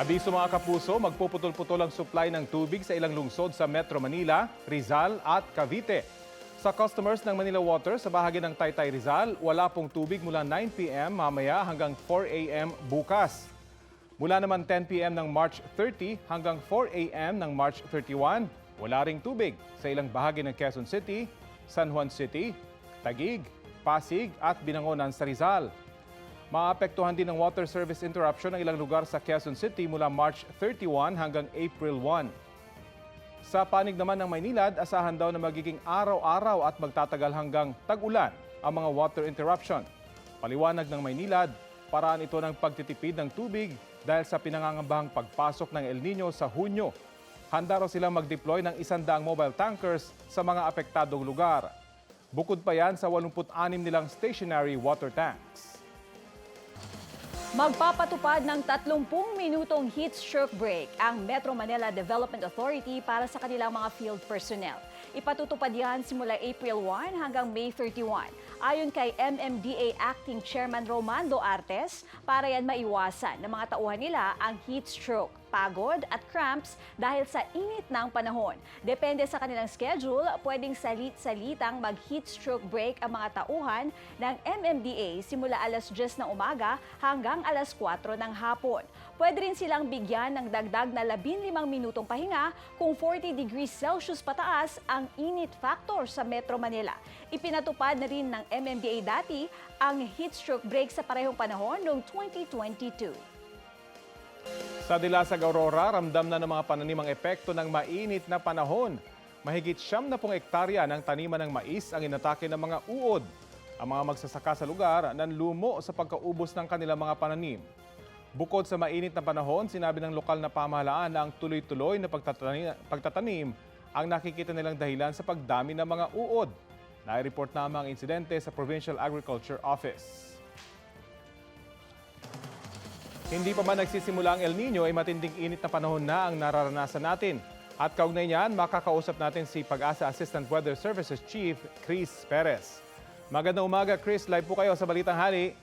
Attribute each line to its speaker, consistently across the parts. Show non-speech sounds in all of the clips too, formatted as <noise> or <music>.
Speaker 1: Abiso mga kapuso, magpuputol-putol ang supply ng tubig sa ilang lungsod sa Metro Manila, Rizal at Cavite. Sa customers ng Manila Water sa bahagi ng Taytay Rizal, wala pong tubig mula 9 p.m. mamaya hanggang 4 a.m. bukas. Mula naman 10 p.m. ng March 30 hanggang 4 a.m. ng March 31, wala ring tubig sa ilang bahagi ng Quezon City, San Juan City, Taguig, Pasig at Binangonan sa Rizal. Maapektuhan din ng water service interruption ang ilang lugar sa Quezon City mula March 31 hanggang April 1. Sa panig naman ng Maynilad, asahan daw na magiging araw-araw at magtatagal hanggang tag-ulan ang mga water interruption. Paliwanag ng Maynilad, paraan ito ng pagtitipid ng tubig dahil sa pinangangambahang pagpasok ng El Nino sa Hunyo. Handa raw silang mag-deploy ng isandaang mobile tankers sa mga apektadong lugar. Bukod pa yan sa 86 nilang stationary water tanks.
Speaker 2: Magpapatupad ng 30 minutong heat stroke break ang Metro Manila Development Authority para sa kanilang mga field personnel. Ipatutupad yan simula April 1 hanggang May 31. Ayon kay MMDA Acting Chairman Romando Artes, para yan maiwasan ng mga tauhan nila ang heat stroke, pagod at cramps dahil sa init ng panahon. Depende sa kanilang schedule, pwedeng salit-salitang mag-heat stroke break ang mga tauhan ng MMDA simula alas 10 ng umaga hanggang alas 4 ng hapon. Pwede rin silang bigyan ng dagdag na 15 minutong pahinga kung 40 degrees Celsius pataas ang init factor sa Metro Manila. Ipinatupad na rin ng MMDA dati ang heat stroke break sa parehong panahon noong 2022.
Speaker 1: Sa Dilasag Aurora, ramdam na ng mga pananim ang epekto ng mainit na panahon. Mahigit siyam na pong ektarya ng taniman ng mais ang inatake ng mga uod. Ang mga magsasaka sa lugar nanlumo sa pagkaubos ng kanilang mga pananim. Bukod sa mainit na panahon, sinabi ng lokal na pamahalaan na ang tuloy-tuloy na pagtatanim, pagtatanim ang nakikita nilang dahilan sa pagdami ng mga uod. Nai-report naman ang insidente sa Provincial Agriculture Office. Hindi pa man nagsisimula ang El Nino ay matinding init na panahon na ang nararanasan natin. At kaugnay niyan, makakausap natin si Pag-asa Assistant Weather Services Chief Chris Perez. Magandang umaga Chris, live po kayo sa Balitang Hali.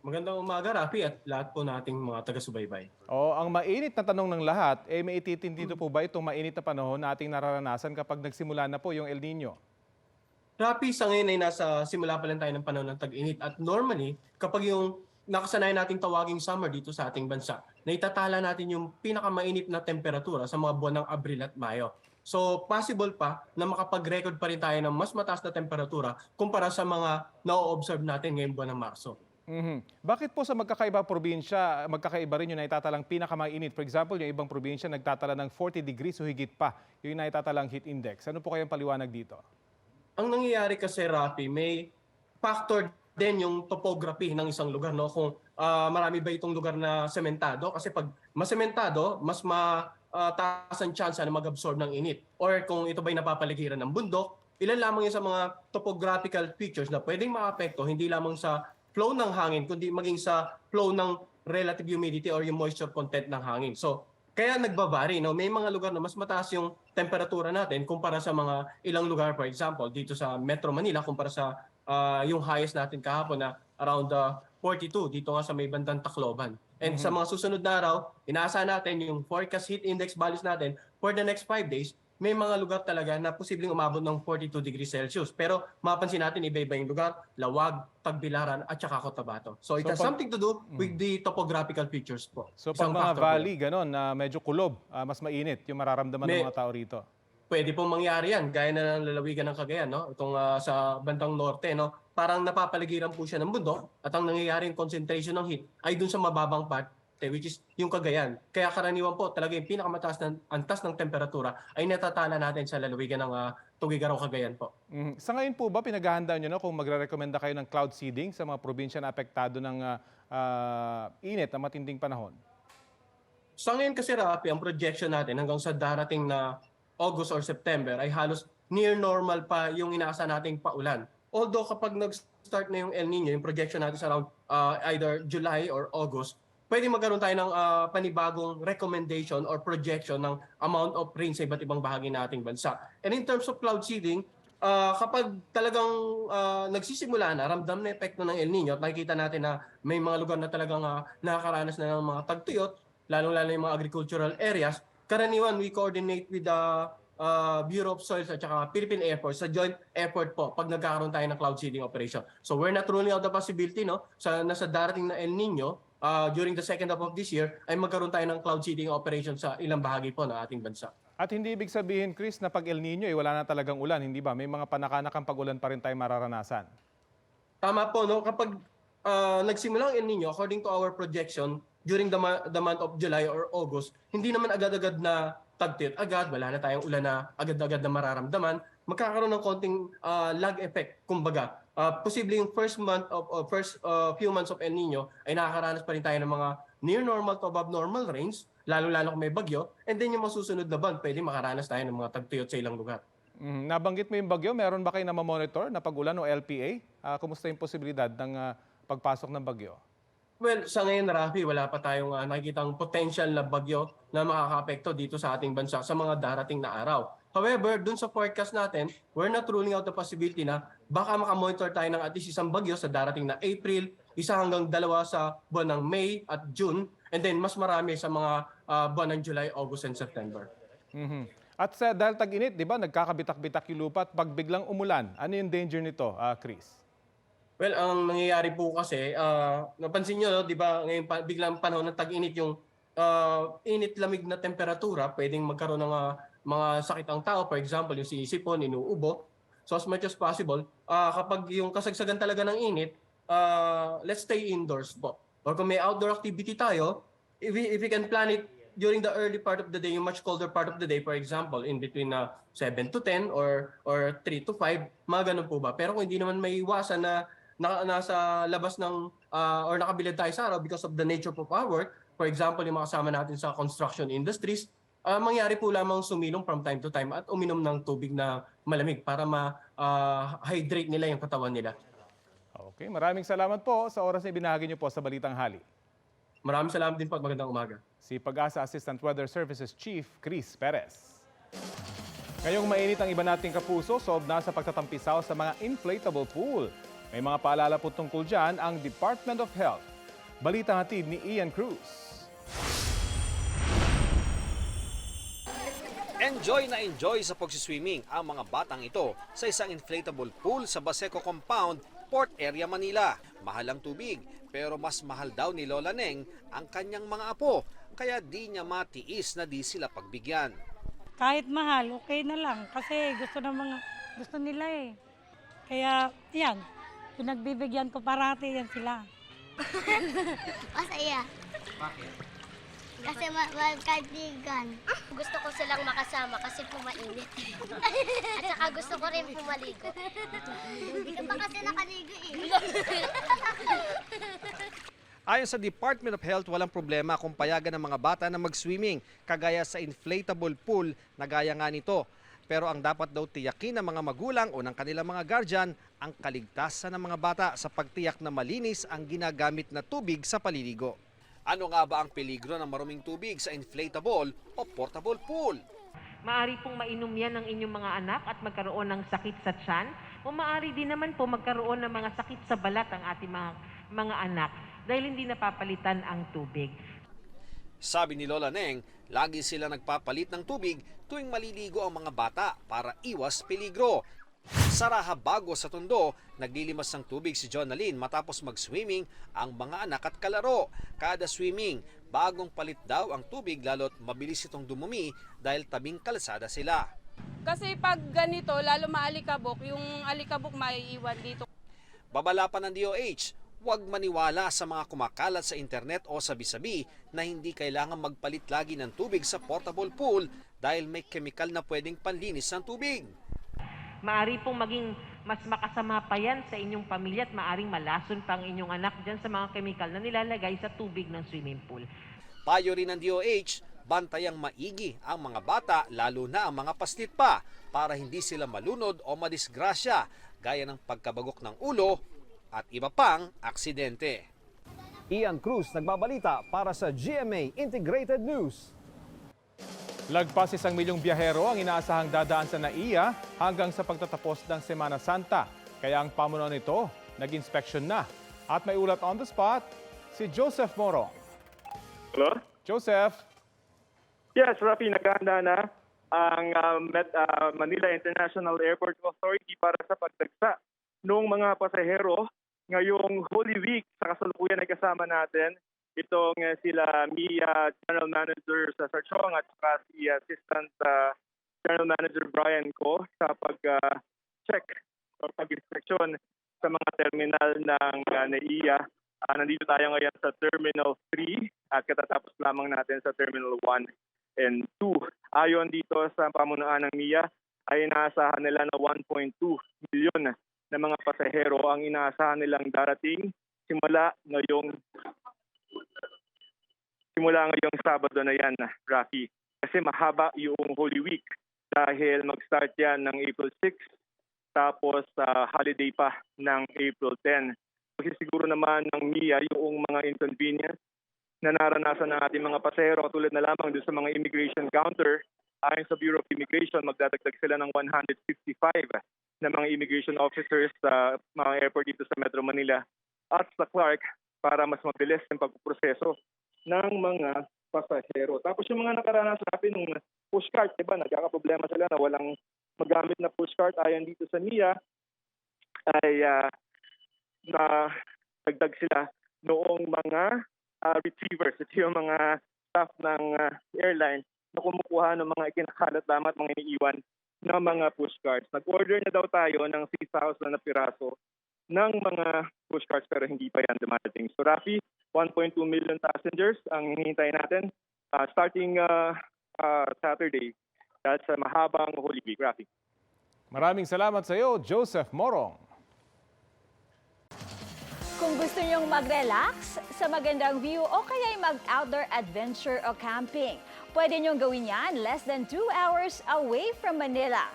Speaker 3: Magandang umaga, Rafi, at lahat po nating mga taga-subaybay.
Speaker 1: O, ang mainit na tanong ng lahat, eh may ititindi po ba itong mainit na panahon na ating nararanasan kapag nagsimula na po yung El Nino?
Speaker 3: Rafi, sa ngayon ay nasa simula pa lang tayo ng panahon ng tag-init. At normally, kapag yung nakasanayan nating tawaging summer dito sa ating bansa, naitatala natin yung pinakamainit na temperatura sa mga buwan ng Abril at Mayo. So possible pa na makapag-record pa rin tayo ng mas mataas na temperatura kumpara sa mga na-observe natin ngayong buwan ng Marso.
Speaker 1: Mhm. Bakit po sa magkakaiba probinsya, magkakaiba rin yung naitatalang pinakamainit? For example, yung ibang probinsya nagtatala ng 40 degrees o higit pa yung naitatalang heat index. Ano po kayang paliwanag dito?
Speaker 3: Ang nangyayari kasi, Rafi, may factor din yung topography ng isang lugar. No? Kung ah, marami ba itong lugar na sementado? Kasi pag masementado, mas mataas ang chance na mag-absorb ng init. Or kung ito ba'y napapaligiran ng bundok, ilan lamang yun sa mga topographical features na pwedeng maapekto hindi lamang sa flow ng hangin, kundi maging sa flow ng relative humidity or yung moisture content ng hangin. So, kaya nagbabari, no? May mga lugar na mas mataas yung temperatura natin kumpara sa mga ilang lugar, for example, dito sa Metro Manila, kumpara sa ah, yung highest natin kahapon na around ah, 42, dito nga sa may bandang Tacloban. And sa mga susunod na araw, inaasahan natin yung forecast heat index values natin for the next 5 days, may mga lugar talaga na posibleng umabot ng 42 degrees Celsius. Pero mapansin natin, iba-iba yung lugar, Lawag, Tagbilaran, at saka Cotabato. So, it
Speaker 1: So,
Speaker 3: has
Speaker 1: pag-
Speaker 3: something to do with the topographical features po.
Speaker 1: So pag
Speaker 3: Isang
Speaker 1: mga
Speaker 3: factor po
Speaker 1: valley, ganon, na medyo kulob, ah, mas mainit yung mararamdaman ng
Speaker 3: May-
Speaker 1: mga tao rito.
Speaker 3: Pwede pong mangyari yan, gaya na ng lalawigan ng Cagayan, no? Itong ah, sa bandang norte, no? Parang napapaligiran po siya ng bundok at ang nangyayaring concentration ng heat ay dun sa mababang part, eh, which is yung Cagayan. Kaya karaniwan po, talaga yung pinakamataas ng antas ng temperatura ay natatala natin sa lalawigan ng uh, Tugigaraw, Cagayan po.
Speaker 1: Mhm. Sa ngayon po ba, pinaghahandaan nyo na kung magre-recommenda kayo ng cloud seeding sa mga probinsya na apektado ng ah, ah, init na matinding panahon?
Speaker 3: Sa ngayon kasi Rafi, ang projection natin hanggang sa darating na August or September ay halos near normal pa yung inaasa nating paulan. Although kapag nag-start na yung El Nino, yung projection natin sa around uh, either July or August, pwede magkaroon tayo ng uh, panibagong recommendation or projection ng amount of rain sa iba't ibang bahagi ng ating bansa. And in terms of cloud seeding, uh, kapag talagang uh, nagsisimula na, ramdam na epekto ng El Nino at nakikita natin na may mga lugar na talagang uh, nakakaranas na ng mga tagtuyot, lalong-lalo yung mga agricultural areas, karaniwan we coordinate with the uh, Bureau of Soils at saka Philippine Air Force sa joint effort po pag nagkakaroon tayo ng cloud seeding operation. So we're not ruling out the possibility no sa nasa darating na El Nino uh, during the second half of this year ay magkaroon tayo ng cloud seeding operation sa ilang bahagi po ng ating bansa.
Speaker 1: At hindi ibig sabihin, Chris, na pag El Nino, eh, wala na talagang ulan, hindi ba? May mga panakanakang pag-ulan pa rin tayo mararanasan.
Speaker 3: Tama po, no? Kapag ah, nagsimula ang El Nino, according to our projection, during the, ma- the month of July or August, hindi naman agad-agad na tagtit agad, wala na tayong ulan na agad-agad na mararamdaman, magkakaroon ng konting ah, lag effect, kumbaga. Ah, posible yung first month of, of first ah, few months of El Nino ay nakakaranas pa rin tayo ng mga near normal to above normal rains, lalo-lalo kung may bagyo, and then yung masusunod na buwan, pwede makaranas tayo ng mga tagtuyot sa ilang lugar.
Speaker 1: Mhm. Nabanggit mo yung bagyo, meron ba kayo na monitor na pag-ulan o LPA? Ah, kumusta yung posibilidad ng ah, pagpasok ng bagyo?
Speaker 3: Well, sa ngayon, Rafi, wala pa tayong uh, nakikitang potential na bagyo na makaka-apekto dito sa ating bansa sa mga darating na araw. However, dun sa forecast natin, we're not ruling out the possibility na baka makamonitor tayo ng at least isang bagyo sa darating na April, isa hanggang dalawa sa buwan ng May at June, and then mas marami sa mga uh, buwan ng July, August, and September.
Speaker 1: Mhm. At sa, dahil tag-init, di ba, nagkakabitak-bitak yung lupa at pag biglang umulan, ano yung danger nito, ah, Chris?
Speaker 3: Well, ang nangyayari po kasi, ah, napansin nyo, no, di ba, ngayon pa, biglang panahon ng tag-init yung ah, init-lamig na temperatura, pwedeng magkaroon ng ah, mga sakit ang tao. For example, yung sisipon, inuubo. So as much as possible, ah, kapag yung kasagsagan talaga ng init, ah, let's stay indoors po. Or kung may outdoor activity tayo, if we, if we can plan it during the early part of the day, yung much colder part of the day, for example, in between na 7 to 10 or or 3 to 5, mga ganun po ba? Pero kung hindi naman may iwasan na, na nasa labas ng ah, or nakabilad tayo sa araw because of the nature of our work, for example, yung mga kasama natin sa construction industries, ah, mangyari po lamang sumilong from time to time at uminom ng tubig na malamig para ma-hydrate nila yung katawan nila.
Speaker 1: Okay, maraming salamat po sa oras na ibinahagi niyo po sa Balitang Hali.
Speaker 3: Maraming salamat din po at magandang umaga.
Speaker 1: Si Pag-asa Assistant Weather Services Chief Chris Perez. Ngayong mainit ang iba nating kapuso, sob na sa pagtatampisaw sa mga inflatable pool. May mga paalala po tungkol dyan ang Department of Health. Balitang hatid ni Ian Cruz.
Speaker 4: Enjoy na enjoy sa pagsiswimming ang mga batang ito sa isang inflatable pool sa Baseco Compound, Port Area, Manila. Mahal ang tubig, pero mas mahal daw ni Lola Neng ang kanyang mga apo, kaya di niya matiis na di sila pagbigyan.
Speaker 5: kahit mahal, okay na lang. Kasi gusto ng mga, gusto nila eh. Kaya, yan, pinagbibigyan ko parati yan sila. <laughs>
Speaker 6: Masaya. Bakit? Kasi ma magkaibigan.
Speaker 7: Gusto ko silang makasama kasi pumainit. <laughs> At saka gusto ko rin pumaligo.
Speaker 6: Hindi ka pa kasi nakaligo eh. <laughs>
Speaker 4: Ayon sa Department of Health, walang problema kung payagan ng mga bata na mag-swimming, kagaya sa inflatable pool na gaya nga nito. Pero ang dapat daw tiyakin ng mga magulang o ng kanilang mga guardian ang kaligtasan ng mga bata sa pagtiyak na malinis ang ginagamit na tubig sa paliligo. Ano nga ba ang peligro ng maruming tubig sa inflatable o portable pool?
Speaker 8: Maari pong mainom yan ng inyong mga anak at magkaroon ng sakit sa tiyan o maari din naman po magkaroon ng mga sakit sa balat ang ating mga, mga anak dahil hindi napapalitan ang tubig.
Speaker 4: Sabi ni Lola Neng, lagi sila nagpapalit ng tubig tuwing maliligo ang mga bata para iwas peligro. Sa Rahabago sa Tondo, naglilimas ng tubig si Jonalyn matapos mag-swimming ang mga anak at kalaro. Kada swimming, bagong palit daw ang tubig lalo't mabilis itong dumumi dahil tabing kalsada sila.
Speaker 9: Kasi pag ganito, lalo maalikabok, yung alikabok maiiwan dito.
Speaker 4: Babala pa ng DOH, huwag maniwala sa mga kumakalat sa internet o sabi-sabi na hindi kailangan magpalit lagi ng tubig sa portable pool dahil may chemical na pwedeng panlinis ng tubig.
Speaker 8: Maari pong maging mas makasama pa yan sa inyong pamilya at maaring malason pa ang inyong anak dyan sa mga kemikal na nilalagay sa tubig ng swimming pool.
Speaker 4: Payo rin ng DOH, bantayang maigi ang mga bata lalo na ang mga paslit pa para hindi sila malunod o madisgrasya gaya ng pagkabagok ng ulo at iba pang aksidente.
Speaker 10: Ian Cruz nagbabalita para sa GMA Integrated News.
Speaker 1: Lagpas isang milyong biyahero ang inaasahang dadaan sa NAIA hanggang sa pagtatapos ng Semana Santa. Kaya ang pamunuan nito, nag-inspection na. At may ulat on the spot, si Joseph Morong.
Speaker 11: Hello?
Speaker 1: Joseph,
Speaker 11: Yes, Rafi, naghahanda na ang uh, Met- uh, Manila International Airport Authority para sa pagdagsa ng mga pasahero ngayong Holy Week. Sa kasalukuyan ay kasama natin itong uh, sila Mia General Manager sa Sarchong at saka si Assistant uh, General Manager Brian Ko sa pag-check or pag-inspeksyon sa mga terminal ng uh, NAIA. Ah, nandito tayo ngayon sa Terminal 3 at katatapos lamang natin sa Terminal 1 and 2. Ayon dito sa pamunuan ng MIA, ay inaasahan nila na 1.2 milyon na mga pasahero ang inaasahan nilang darating simula ngayong simula ngayong Sabado na yan, Rafi. Kasi mahaba yung Holy Week dahil mag-start yan ng April 6 tapos sa holiday pa ng April 10. Kasi siguro naman ng MIA yung mga inconvenience na naranasan ng ating mga pasahero tulad na lamang doon sa mga immigration counter. Ayon sa Bureau of Immigration, magdadagdag sila ng 155 na mga immigration officers sa mga airport dito sa Metro Manila at sa Clark para mas mabilis ang pagproseso ng mga pasahero. Tapos yung mga nakaranas natin ng pushcart, di ba, nagkakaproblema sila na walang magamit na pushcart ayon dito sa NIA ay ah, na dagdag sila noong mga uh, retrievers. Ito yung mga staff ng uh, airline na kumukuha ng mga ikinakalat lamang at mga iniiwan ng mga pushcards. Nag-order na daw tayo ng 6,000 na piraso ng mga pushcards pero hindi pa yan dumarating. So Rafi, 1.2 million passengers ang hinihintay natin uh, starting uh, uh, Saturday dahil sa mahabang Holy Week. Rafi.
Speaker 1: maraming salamat sa iyo, Joseph Morong.
Speaker 2: Kung gusto nyong mag-relax sa magandang view o kaya mag-outdoor adventure o camping, pwede nyong gawin yan less than 2 hours away from Manila.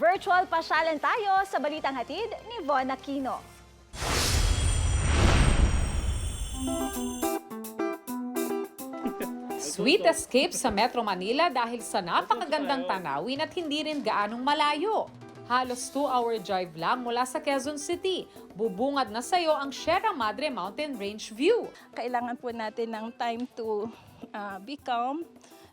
Speaker 2: Virtual pasyalan tayo sa Balitang Hatid ni Von Aquino.
Speaker 12: Sweet escape sa Metro Manila dahil sa napakagandang tanawin at hindi rin gaanong malayo. Halos 2-hour drive lang mula sa Quezon City. Bubungad na sa'yo ang Sierra Madre Mountain Range view.
Speaker 9: Kailangan po natin ng time to ah, be calm,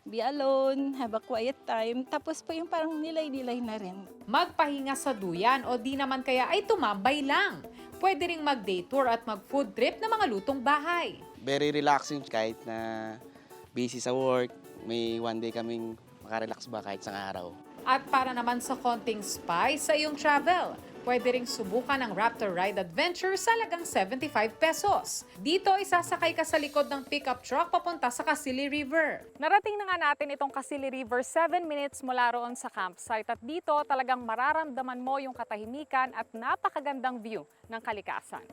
Speaker 9: be alone, have a quiet time. Tapos po yung parang nilay-nilay na rin.
Speaker 12: Magpahinga sa duyan o di naman kaya ay tumambay lang. Pwede ring mag-day tour at mag-food trip na mga lutong bahay.
Speaker 13: very relaxing kahit na busy sa work. May one day kaming makarelax ba kahit sa araw.
Speaker 12: At para naman sa konting spice sa iyong travel, pwede ring subukan ang Raptor Ride Adventure sa lagang 75 pesos. Dito, isasakay ka sa likod ng pickup truck papunta sa Kasili River.
Speaker 14: Narating na nga natin itong Kasili River 7 minutes mula roon sa campsite at dito talagang mararamdaman mo yung katahimikan at napakagandang view ng kalikasan.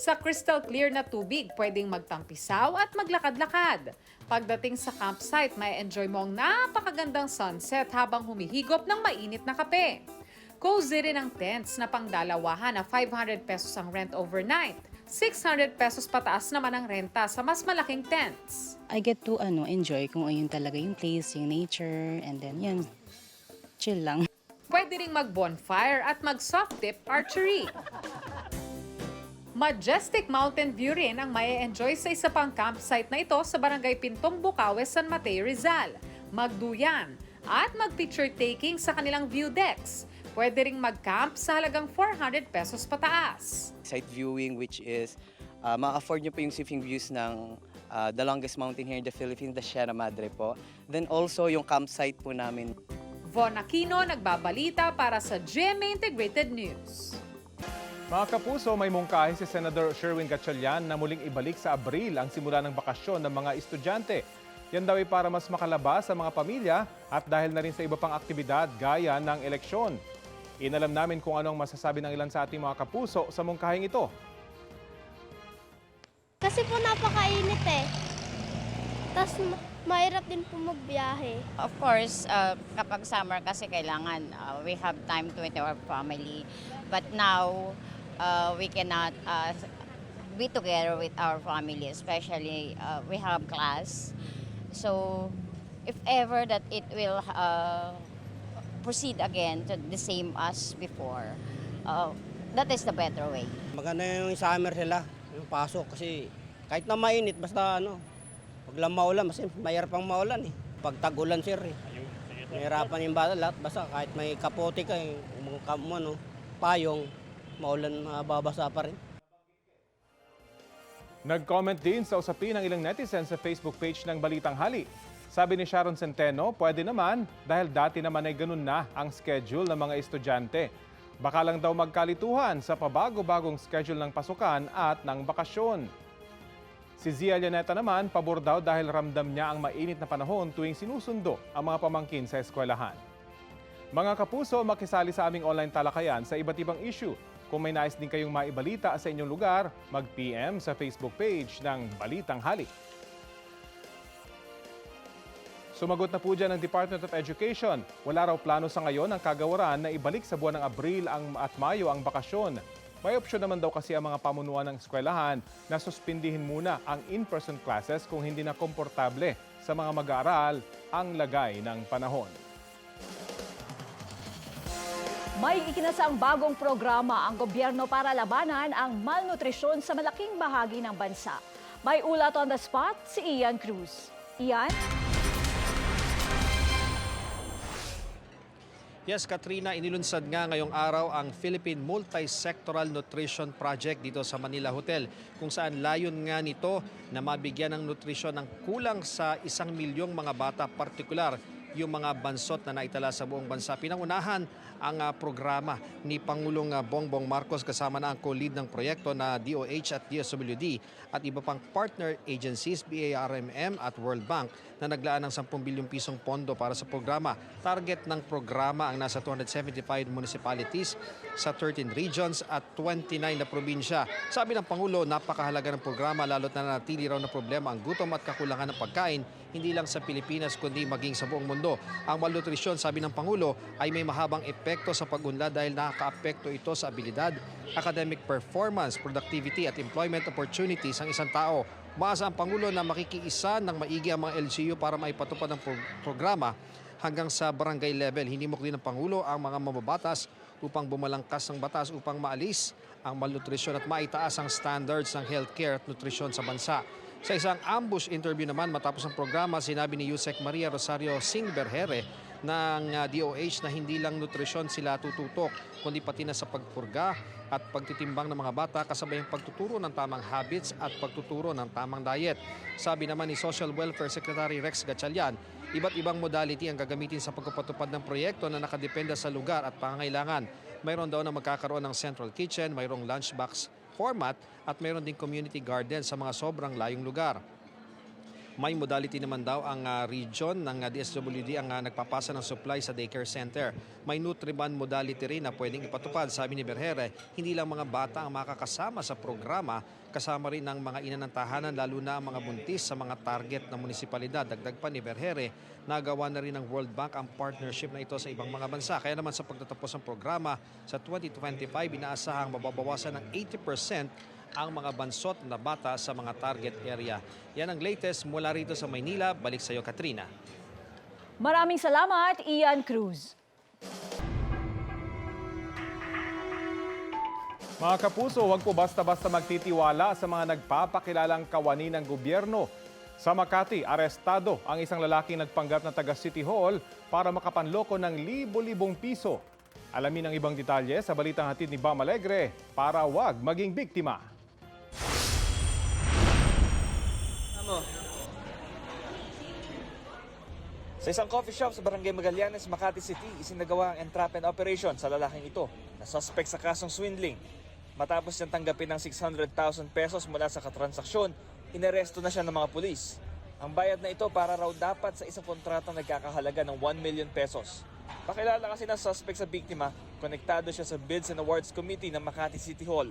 Speaker 12: Sa crystal clear na tubig, pwedeng magtampisaw at maglakad-lakad. Pagdating sa campsite, may enjoy mo ang napakagandang sunset habang humihigop ng mainit na kape. Cozy rin ang tents na pangdalawahan na 500 pesos ang rent overnight. 600 pesos pataas naman ang renta sa mas malaking tents.
Speaker 15: I get to ano enjoy kung ayun talaga yung place, yung nature, and then yan, chill lang.
Speaker 12: Pwede ring mag-bonfire at mag-soft tip archery. Majestic mountain view rin ang may enjoy sa isa pang campsite na ito sa Barangay Pintong Bukawe, San Mateo, Rizal. Magduyan at mag-picture taking sa kanilang view decks. Pwede ring mag-camp sa halagang 400 pesos pataas.
Speaker 13: Sight viewing which is uh, ma-afford nyo po yung surfing views ng uh, the longest mountain here in the Philippines, the Sierra Madre po. Then also yung campsite po namin.
Speaker 12: Von Aquino nagbabalita para sa GMA Integrated News.
Speaker 1: Mga kapuso, may mungkahi si Senator Sherwin Gatchalian na muling ibalik sa Abril ang simula ng bakasyon ng mga estudyante. Yan daw ay para mas makalabas sa mga pamilya at dahil na rin sa iba pang aktibidad gaya ng eleksyon. Inalam namin kung ano ang masasabi ng ilan sa ating mga kapuso sa mungkahing ito.
Speaker 6: Kasi po napakainit eh. Tapos ma- mahirap din po magbiyahe.
Speaker 16: Of course, uh, kapag summer kasi kailangan uh, we have time to with our family. But now, uh, we cannot uh, be together with our family, especially uh, we have class. So, if ever that it will uh, proceed again to the same as before, uh, that is the better way.
Speaker 17: Maganda yung summer sila, yung pasok kasi kahit na mainit basta ano, Huwag lang maulan, kasi mayroon pang maulan eh. Pag tag-ulan sir eh. Mahirapan yung bata, lahat basta kahit may kapote ka eh, mga kam- ano, payong, maulan, mababasa pa rin.
Speaker 1: Nag-comment din sa usapin ng ilang netizens sa Facebook page ng Balitang Hali. Sabi ni Sharon Centeno, pwede naman dahil dati naman ay ganun na ang schedule ng mga estudyante. Baka lang daw magkalituhan sa pabago-bagong schedule ng pasukan at ng bakasyon. Si Zia Llaneta naman, pabor daw dahil ramdam niya ang mainit na panahon tuwing sinusundo ang mga pamangkin sa eskwelahan. Mga kapuso, makisali sa aming online talakayan sa iba't ibang issue. Kung may nais din kayong maibalita sa inyong lugar, mag-PM sa Facebook page ng Balitang Hali. Sumagot na po dyan ang Department of Education. Wala raw plano sa ngayon ang kagawaran na ibalik sa buwan ng Abril ang, at Mayo ang bakasyon. May opsyon naman daw kasi ang mga pamunuan ng eskwelahan na suspindihin muna ang in-person classes kung hindi na komportable sa mga mag-aaral ang lagay ng panahon.
Speaker 2: May ikinasang bagong programa ang gobyerno para labanan ang malnutrisyon sa malaking bahagi ng bansa. May ulat on the spot si Ian Cruz. Ian?
Speaker 4: Yes, Katrina, inilunsad nga ngayong araw ang Philippine Multi-Sectoral Nutrition Project dito sa Manila Hotel kung saan layon nga nito na mabigyan ng nutrisyon ng kulang sa isang milyong mga bata, partikular yung mga bansot na naitala sa buong bansa. Pinangunahan ang ah, programa ni Pangulong ah, Bongbong Marcos kasama na ang co-lead ng proyekto na DOH at DSWD at iba pang partner agencies, BARMM at World Bank na naglaan ng 10 bilyong pisong pondo para sa programa. Target ng programa ang nasa 275 municipalities sa 13 regions at 29 na probinsya. Sabi ng Pangulo, napakahalaga ng programa lalo't na natili raw na problema ang gutom at kakulangan ng pagkain hindi lang sa Pilipinas kundi maging sa buong mundo. Ang malnutrisyon, sabi ng Pangulo, ay may mahabang epekto sa pag-unlad dahil nakakaapekto ito sa abilidad, academic performance, productivity at employment opportunities ng isang tao. Maasa ang Pangulo na makikiisa ng maigi ang mga LGU para maipatupad ang pro- programa hanggang sa barangay level. Hindi mo din ng Pangulo ang mga mababatas upang bumalangkas ng batas upang maalis ang malnutrisyon at maitaas ang standards ng healthcare at nutrisyon sa bansa. Sa isang ambush interview naman matapos ang programa, sinabi ni Yusek Maria Rosario Singh Berhere ng uh, DOH na hindi lang nutrisyon sila tututok, kundi pati na sa pagpurga at pagtitimbang ng mga bata kasabay ang pagtuturo ng tamang habits at pagtuturo ng tamang diet. Sabi naman ni Social Welfare Secretary Rex Gatchalian, iba't ibang modality ang gagamitin sa pagpapatupad ng proyekto na nakadependa sa lugar at pangangailangan. Mayroon daw na magkakaroon ng central kitchen, mayroong lunchbox format at mayroon din community garden sa mga sobrang layong lugar. May modality naman daw ang ah, region ng ah, DSWD ang ah, nagpapasa ng supply sa daycare center. May Nutriban modality rin na pwedeng ipatupad, sabi ni Berhere. Hindi lang mga bata ang makakasama sa programa, kasama rin ang mga ina ng tahanan lalo na ang mga buntis sa mga target na munisipalidad. Dagdag pa ni Berhere, nagawa na rin ng World Bank ang partnership na ito sa ibang mga bansa. Kaya naman sa pagtatapos ng programa sa 2025, inaasahang mababawasan ng 80% ang mga bansot na bata sa mga target area. Yan ang latest mula rito sa Maynila. Balik sa iyo, Katrina.
Speaker 2: Maraming salamat, Ian Cruz.
Speaker 1: Mga kapuso, huwag po basta-basta magtitiwala sa mga nagpapakilalang kawani ng gobyerno. Sa Makati, arestado ang isang lalaking nagpanggap na taga City Hall para makapanloko ng libo-libong piso. Alamin ang ibang detalye sa balitang hatid ni Bam Alegre para wag maging biktima.
Speaker 18: Sa isang coffee shop sa Barangay Magallanes, Makati City, isinagawa ang entrapment operation sa lalaking ito na suspect sa kasong swindling. Matapos niyang tanggapin ng 600,000 pesos mula sa katransaksyon, inaresto na siya ng mga pulis. Ang bayad na ito para raw dapat sa isang kontratang nagkakahalaga ng 1 million pesos. Pakilala kasi ng suspect sa biktima, konektado siya sa Bids and Awards Committee ng Makati City Hall.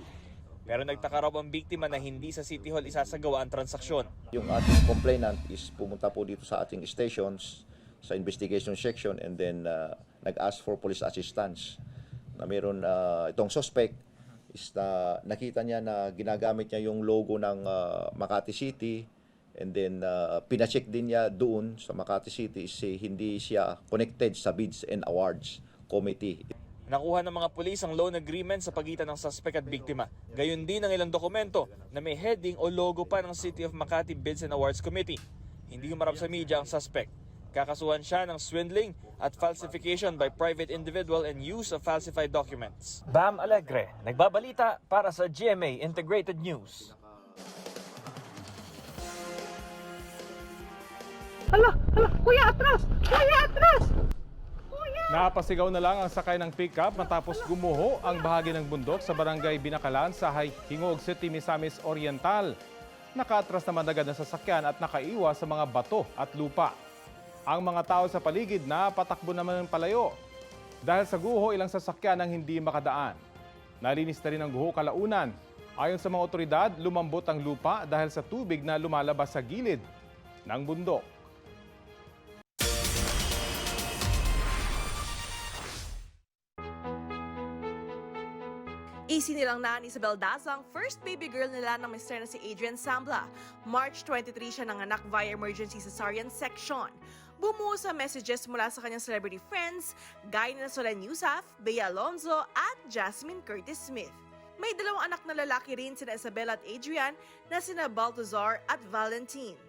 Speaker 18: Pero nagtaka raw ang biktima na hindi sa City Hall isasagawa ang transaksyon.
Speaker 19: Yung ating complainant is pumunta po dito sa ating stations sa investigation section and then uh, nag-ask for police assistance na meron uh, itong suspect is na nakita niya na ginagamit niya yung logo ng uh, Makati City and then uh, pinacheck din niya doon sa Makati City is eh, hindi siya connected sa Bids and Awards Committee.
Speaker 18: Nakuha ng mga pulis ang loan agreement sa pagitan ng suspect at biktima. Gayon din ang ilang dokumento na may heading o logo pa ng City of Makati Bids and Awards Committee. Hindi humarap sa media ang suspect. Kakasuhan siya ng swindling at falsification by private individual and use of falsified documents.
Speaker 20: Bam Alegre, nagbabalita para sa GMA Integrated News.
Speaker 1: Hala, hala, kuya atras! Kuya atras! Napasigaw na lang ang sakay ng pickup matapos gumuho ang bahagi ng bundok sa barangay Binakalan sa Hingog City, Misamis Oriental. Nakaatras naman agad ang sasakyan at nakaiwas sa mga bato at lupa. Ang mga tao sa paligid na patakbo naman ng palayo. Dahil sa guho, ilang sasakyan ang hindi makadaan. Nalinis na rin ang guho kalaunan. Ayon sa mga otoridad, lumambot ang lupa dahil sa tubig na lumalabas sa gilid ng bundok.
Speaker 21: Isinilang na ni Isabel Daza ang first baby girl nila ng mister na si Adrian Sambla. March 23 siya nanganak via emergency cesarean section. Bumuo sa messages mula sa kanyang celebrity friends, gaya na Solen Yusaf, Bea Alonzo at Jasmine Curtis Smith. May dalawang anak na lalaki rin sina Isabel at Adrian na sina Baltazar at Valentine.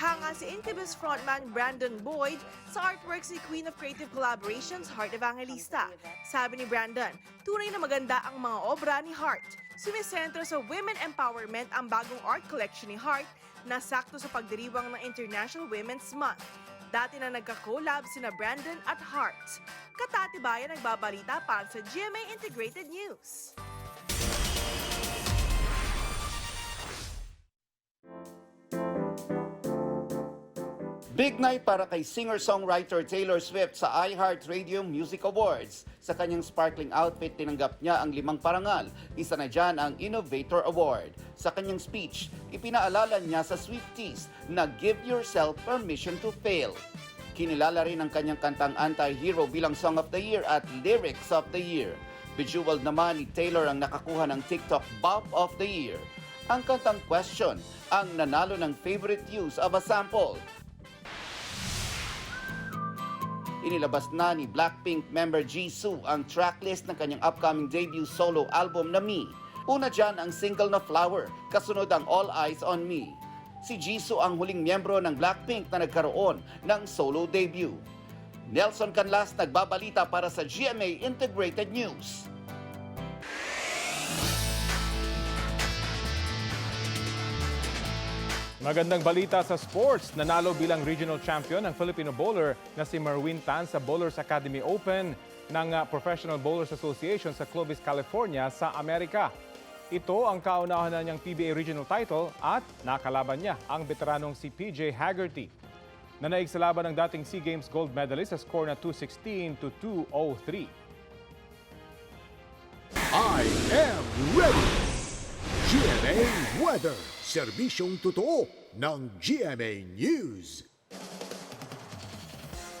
Speaker 21: Hanga si Incubus frontman Brandon Boyd sa artworks ni Queen of Creative Collaborations, Heart Evangelista. Sabi ni Brandon, tunay na maganda ang mga obra ni Heart. Sumisentro sa women empowerment ang bagong art collection ni Heart na sakto sa pagdiriwang ng International Women's Month. Dati na nagka-collab sina Brandon at Heart. Katatibayan nagbabalita para sa GMA Integrated News.
Speaker 22: Big night para kay singer-songwriter Taylor Swift sa iHeartRadio Music Awards. Sa kanyang sparkling outfit, tinanggap niya ang limang parangal. Isa na dyan ang Innovator Award. Sa kanyang speech, ipinaalala niya sa Swifties na give yourself permission to fail. Kinilala rin ang kanyang kantang Anti-Hero bilang Song of the Year at Lyrics of the Year. Bejeweled naman ni Taylor ang nakakuha ng TikTok Bop of the Year. Ang kantang Question ang nanalo ng favorite use of a sample Inilabas na ni Blackpink member Jisoo ang tracklist ng kanyang upcoming debut solo album na Me. Una dyan ang single na Flower, kasunod ang All Eyes on Me. Si Jisoo ang huling miyembro ng Blackpink na nagkaroon ng solo debut. Nelson Canlas nagbabalita para sa GMA Integrated News.
Speaker 1: Magandang balita sa sports. Nanalo bilang regional champion ang Filipino bowler na si Marwin Tan sa Bowlers Academy Open ng uh, Professional Bowlers Association sa Clovis, California sa Amerika. Ito ang kaunahan na niyang PBA regional title at nakalaban niya ang veteranong si PJ Haggerty. Nanaig sa laban ng dating SEA Games gold medalist sa score na 216 to 203.
Speaker 23: I am ready! GMA Weather. Serbisyong totoo ng GMA News.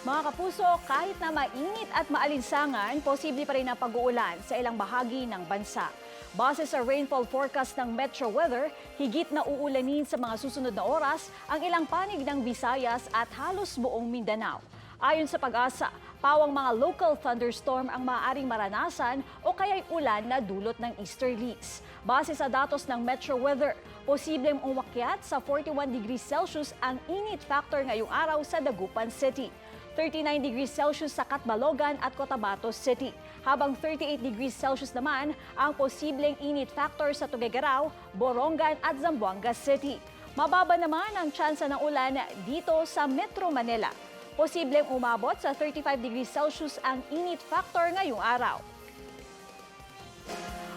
Speaker 2: Mga kapuso, kahit na mainit at maalinsangan, posible pa rin ang pag-uulan sa ilang bahagi ng bansa. Base sa rainfall forecast ng Metro Weather, higit na uulanin sa mga susunod na oras ang ilang panig ng Visayas at halos buong Mindanao. Ayon sa pag-asa, pawang mga local thunderstorm ang maaaring maranasan o kaya'y ulan na dulot ng easterlies. Base sa datos ng Metro Weather, posibleng umakyat sa 41 degrees Celsius ang init factor ngayong araw sa Dagupan City. 39 degrees Celsius sa Catbalogan at Cotabato City, habang 38 degrees Celsius naman ang posibleng init factor sa Tuguegarao, Borongan at Zamboanga City. Mababa naman ang tsansa ng ulan dito sa Metro Manila. Posibleng umabot sa 35 degrees Celsius ang init factor ngayong araw.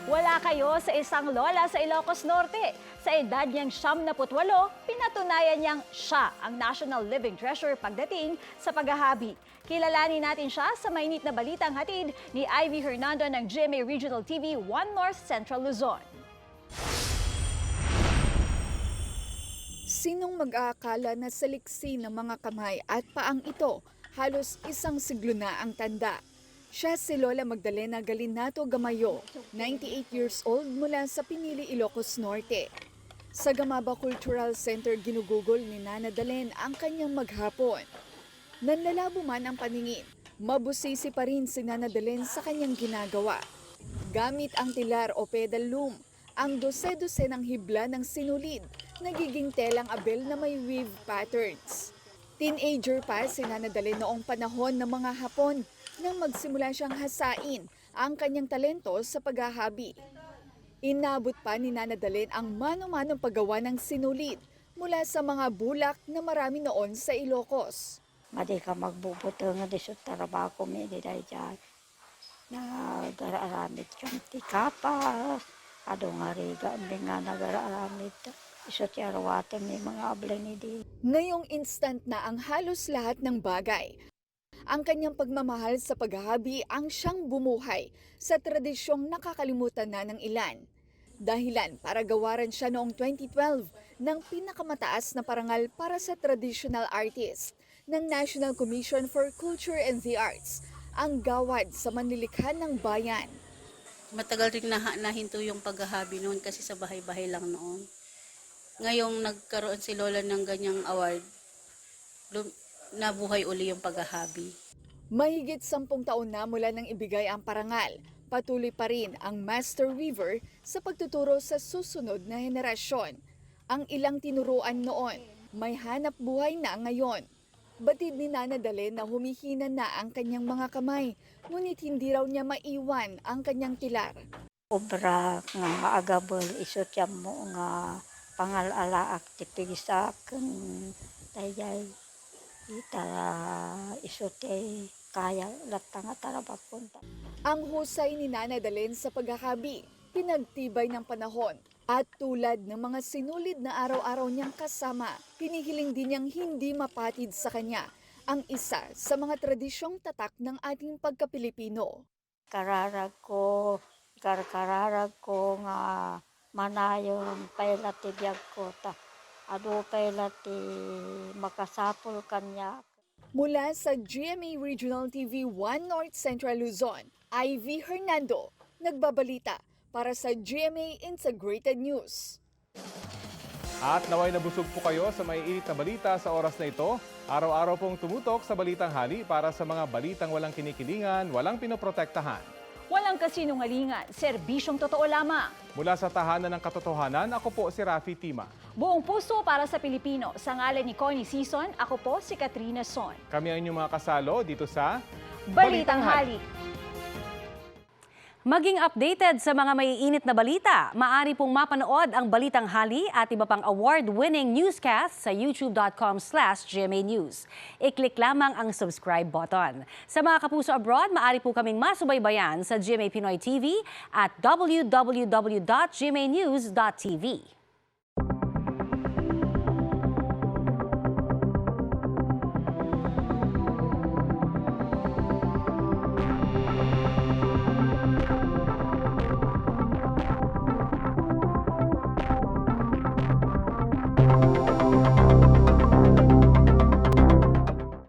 Speaker 2: Wala kayo sa isang lola sa Ilocos Norte. Sa edad niyang siyam na putwalo, pinatunayan niyang siya ang National Living Treasure pagdating sa paghahabi. Kilalanin natin siya sa mainit na balitang hatid ni Ivy Hernando ng GMA Regional TV 1 North Central Luzon.
Speaker 24: Sinong mag-aakala na sa liksi ng mga kamay at paang ito, halos isang siglo na ang tanda. Siya si Lola Magdalena Galinato Gamayo, 98 years old mula sa Pinili, Ilocos Norte. Sa Gamaba Cultural Center ginugugol ni Nana Dalen ang kanyang maghapon. Nanlalabo man ang paningin, mabusisi pa rin si Nana Dalen sa kanyang ginagawa. Gamit ang tilar o pedal loom, ang dose-dose ng hibla ng sinulid, nagiging telang abel na may weave patterns. Teenager pa si Nanadalen noong panahon ng mga Hapon nang magsimula siyang hasain ang kanyang talento sa paghahabi. Inabot pa ni Nanadalen ang mano-manong paggawa ng sinulid mula sa mga bulak na marami noon sa Ilocos.
Speaker 25: Madi ka magbubuto nga di sa trabaho mi di dahil dyan. Nagararamit kang tikapa. Ado nga riga, ambi nga nagararamit. Iso ti arawate may mga ablay ni di.
Speaker 24: Ngayong instant na ang halos lahat ng bagay. Ang kanyang pagmamahal sa paghahabi ang siyang bumuhay sa tradisyong nakakalimutan na ng ilan. Dahilan para gawaran siya noong 2012 ng pinakamataas na parangal para sa traditional artist ng National Commission for Culture and the Arts, ang gawad sa manlilikha ng bayan.
Speaker 26: Matagal rin na, nahinto yung paghahabi noon kasi sa bahay-bahay lang noon. Ngayong nagkaroon si Lola ng ganyang award, lum- nabuhay uli yung paghahabi.
Speaker 24: Mahigit sampung taon na mula nang ibigay ang parangal, patuloy pa rin ang Master Weaver sa pagtuturo sa susunod na henerasyon. Ang ilang tinuruan noon, may hanap buhay na ngayon. Batid ni Nana Dalen na humihina na ang kanyang mga kamay, ngunit hindi raw niya maiwan ang kanyang kilar.
Speaker 25: Obra nga agabel iso tiyan mo nga pangalala aktipisak kan tayay ita iso te kaya latta nga tarabapunta.
Speaker 24: Ang husay ni Nana Dalen sa paghahabi, pinagtibay ng panahon. At tulad ng mga sinulid na araw-araw niyang kasama, hinihiling din niyang hindi mapatid sa kanya ang isa sa mga tradisyong tatak ng ating pagka-Pilipino.
Speaker 25: Kararag ko, karkararag ko nga manayon pailati biyag ko ta. Ado pailati makasapol kanya.
Speaker 24: Mula sa GMA Regional TV 1 North Central Luzon, Ivy Hernando, nagbabalita para sa GMA Integrated News.
Speaker 1: At naway nabusog po kayo sa maiinit na balita sa oras na ito. Araw-araw pong tumutok sa Balitang Hali para sa mga balitang walang kinikilingan, walang pinoprotektahan.
Speaker 2: Walang kasinungalingan, serbisyong totoo lamang.
Speaker 1: Mula sa tahanan ng katotohanan, ako po si Rafi Tima.
Speaker 2: Buong puso para sa Pilipino. Sa ngalan ni Connie Season, ako po si Katrina Son.
Speaker 1: Kami ang inyong mga kasalo dito sa
Speaker 2: Balitang Hali.
Speaker 27: Maging updated sa mga maiinit na balita, maaari pong mapanood ang Balitang Hali at iba pang award-winning newscast sa youtube.com slash News. I-click lamang ang subscribe button. Sa mga kapuso abroad, maaari po kaming masubaybayan sa GMA Pinoy TV at www.gmanews.tv.